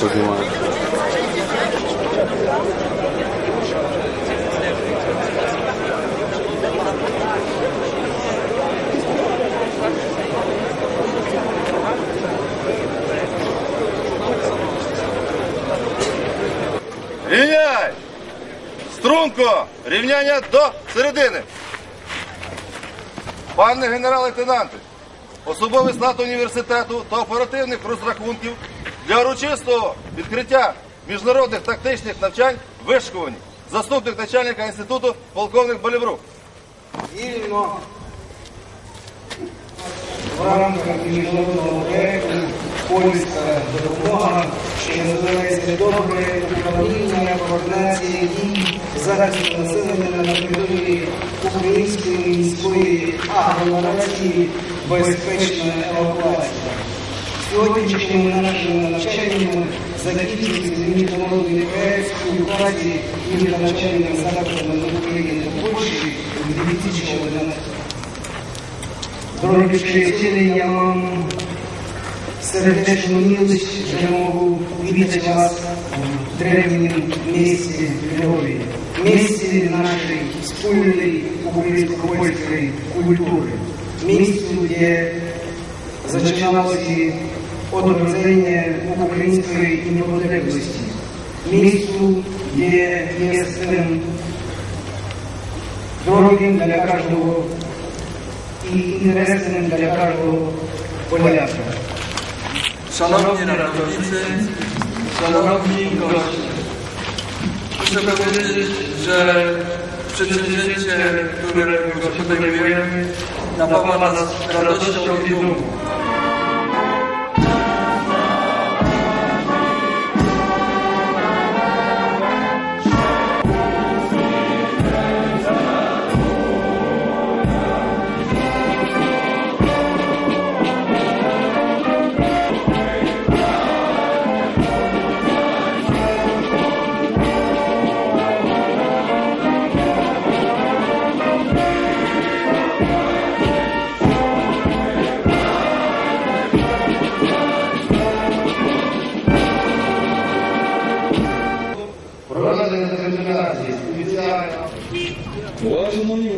Познімають. Рівняй! Струнко! Рівняння до середини. Пане генерал-лейтенанте, особовий склад університету та оперативних розрахунків для урочистого відкриття міжнародних тактичних навчань вишковані. Заступник начальника інституту полковник Боліврук. вільно в рамках міжнародного проєкту польська допомога, що називається добре управління координації дій захисту населення на території української міської агломерації безпечна евакуація. Сьогоднішніми нашими навчаннями закінчується міжнародний проєкт співпраці між навчальними закладами України та Польщі у 2011 Дорогі приятелі, я вам сердечну милость, я можу видеть вас в древнем месте Львові, месте нашей спільної українсько-польської культури, місцю, де зачиналося одродження української незалежності, місцю, де є сценом дорогим для кожного і інтересним для кожного поляка. Szanowni ratownicy, szanowni goście. Muszę powiedzieć, że przedsięwzięcie, którego się podejmujemy, napawa nas radością i dumą.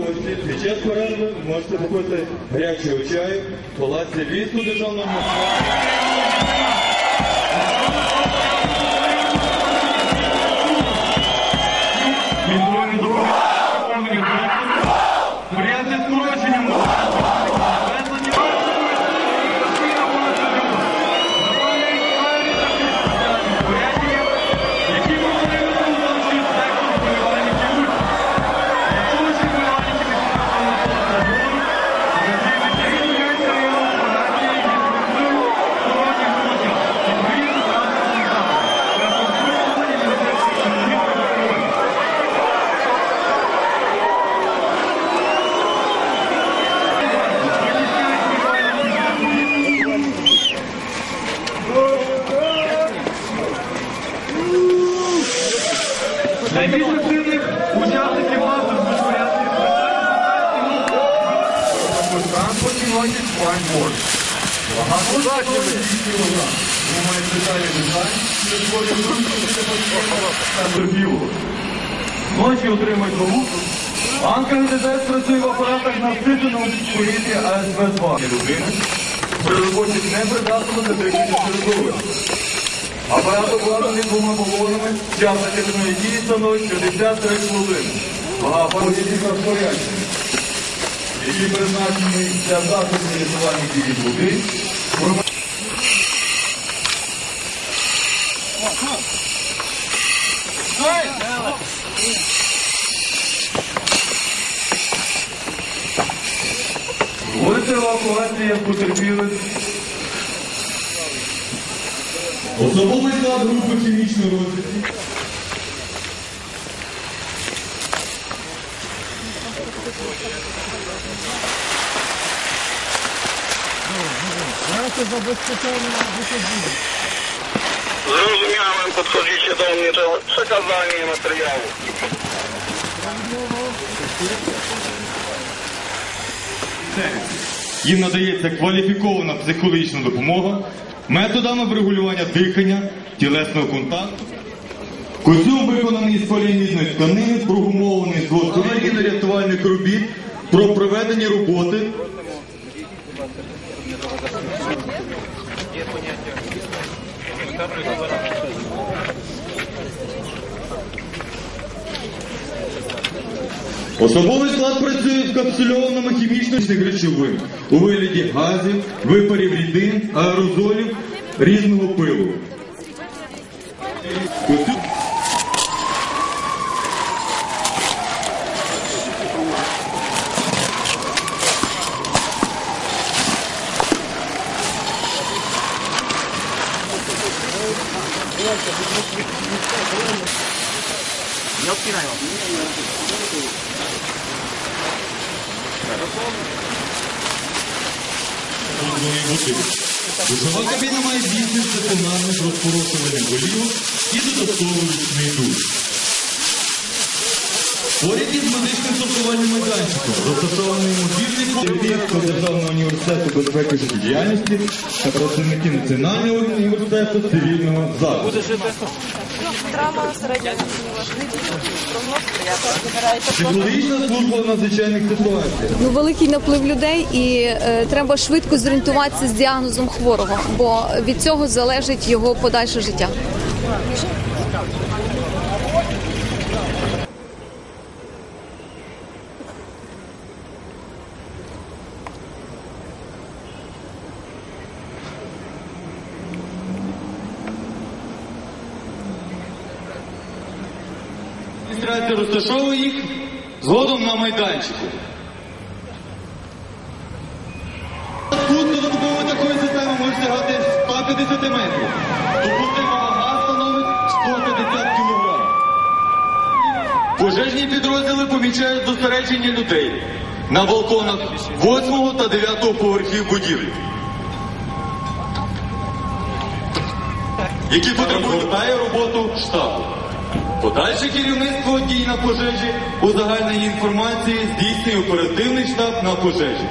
Гості, під час можете попити гарячого чаю палаці Львівського державного музею. Варіанти Найбільш активних учасників масу безпорядків транспорті носять спайнборд. Багато кілограм. Мають. Ночі отримують вагу. Анка ГДД працює в апаратах насиченому повітрі АСБ-2 людини. При роботі з непридатними для дихання середовища. Апарат обладнаний двома балонами, час захисної дії становить 53 хвилини. Вага апаратів розпорядження, які призначені для захисту рятування дії води. Вулиця евакуація потерпілих Особовий склад групи хімічної розвідки. Zrozumiałem, podchodzicie do mnie, to przekazanie materiału. їм надається кваліфікована психологічна допомога методами врегулювання дихання, тілесного контакту. Костюм виконаний з поліамідної тканини, прогумований з лоскорів рятувальних робіт про проведені роботи Особовий склад працює в капсульованому хімічних речовин у вигляді газів, випарів рідин, аерозолів різного пилу. Душова кабіна має здійснювати стаціонарне з розпорошуванням голів і додатковий ручний душ. Поряд із медичним сортувальним майданчиком розташований мобільний Київського державного університету безпеки життєдіяльності та працівники Національного університету цивільного захисту. Середньої важливість. Психологічна служба в надзвичайних ситуаціях. Ну, великий наплив людей, і е, треба швидко зорієнтуватися з діагнозом хворого, бо від цього залежить його подальше життя. Адміністрація розташовує їх згодом на майданчику. Пункт додаткової такої системи може сягати 150 метрів. Допустима вага становить 150 кг. Пожежні підрозділи помічають зосередження людей на балконах 8 та 9 поверхів будівлі. Які потребують роботу штабу. Подальше керівництво дій на пожежі у загальній інформації здійснює оперативний штаб на пожежі.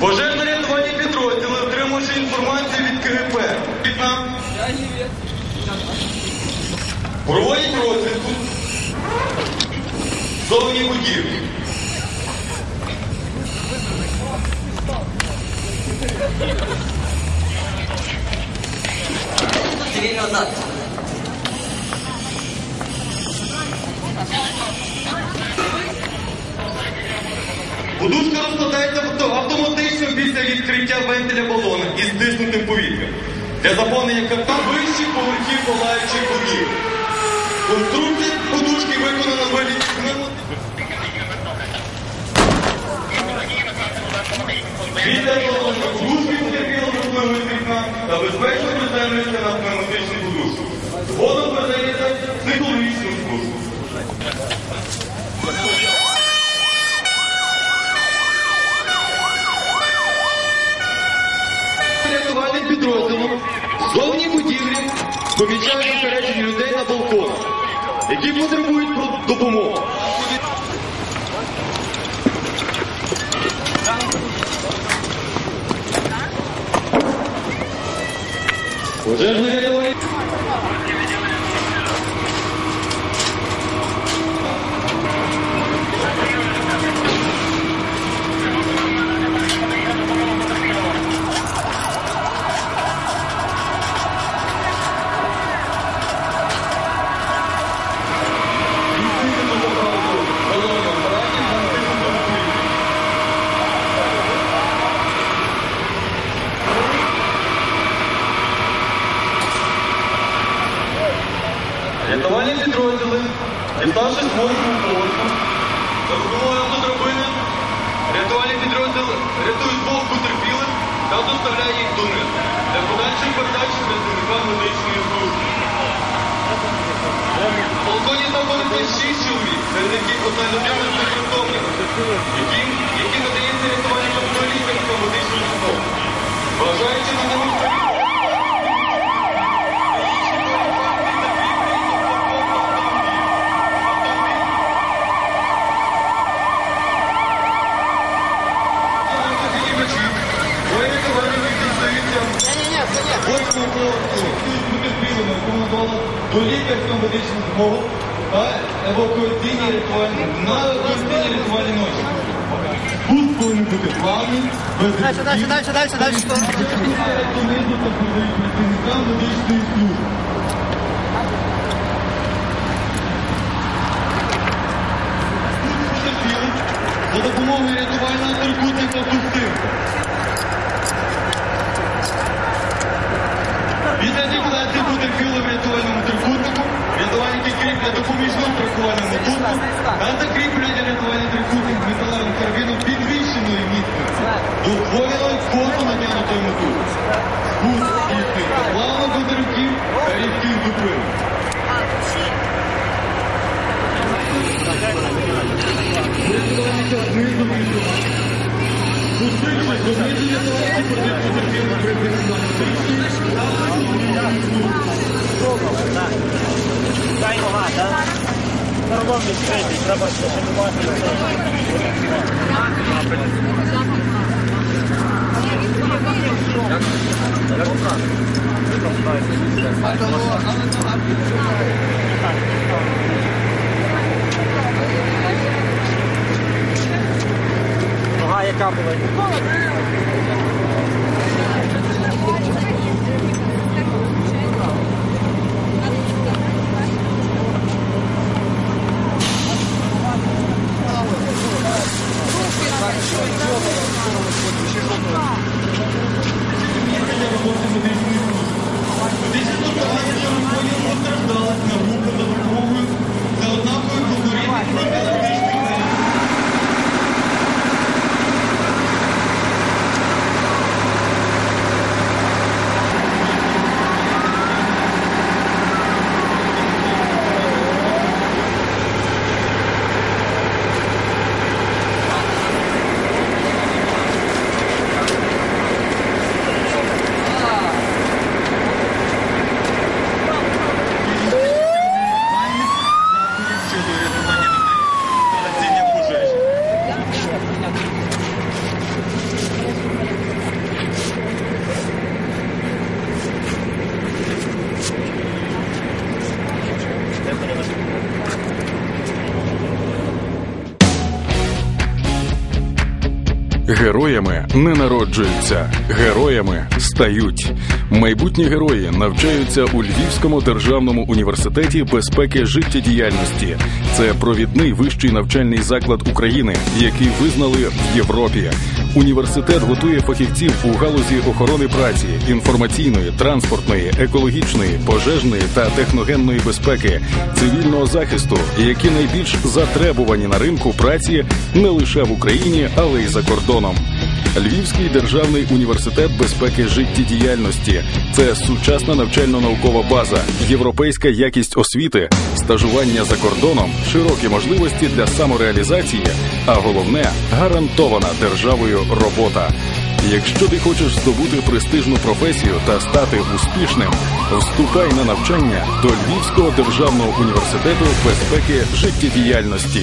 Пожежно-рятувальні підрозділи, отримавши інформацію від КГП, від нам проводять розвідку зовні будівлі. Подушка розкладається автоматично після відкриття вентиля балона із стиснутим повітрям для заповнення карта вищих поверхів палаючих будівель. Конструкція подушки виконана вигляді Після того з вікна та безпечно приземлюється на пневматичну подушку. Згодом передається психологічну службу. Рятувальним підрозділом зовні будівлі помічають зосередження людей на балконах, які потребують допомоги. Рятування. Рятувальні за допомогою автодрабини, рятувальні підрозділи рятують двох потерпілих та доставляють їх донизу для подальшої передачі працівникам медичної служби. В балконі знаходиться шість чоловік, серед яких з непритомним, які надається рятувальникам до лікарського медичної допомоги. Бажаючи на ньому рекомендовано до лікарського медичну допомогу та евакуаційні рятувальні на евакуаційні рятувальні ночі. Тут повинні бути плавні, без Дальше, дальше, дальше, дальше, дальше. донизу та передають працівникам медичної служби. Донизу рятувальники продають потерпілим працівникам медичної Дай нога, так? Кормом відкритий, треба ще шанувати. Нога яка була? Героями не народжуються, героями стають. Майбутні герої навчаються у Львівському державному університеті безпеки життєдіяльності. Це провідний вищий навчальний заклад України, який визнали в Європі. Університет готує фахівців у галузі охорони праці, інформаційної, транспортної, екологічної, пожежної та техногенної безпеки, цивільного захисту, які найбільш затребувані на ринку праці не лише в Україні, але й за кордоном. Львівський державний університет безпеки життєдіяльності це сучасна навчально-наукова база, європейська якість освіти, стажування за кордоном, широкі можливості для самореалізації, а головне гарантована державою робота. Якщо ти хочеш здобути престижну професію та стати успішним, вступай на навчання до Львівського державного університету безпеки життєдіяльності.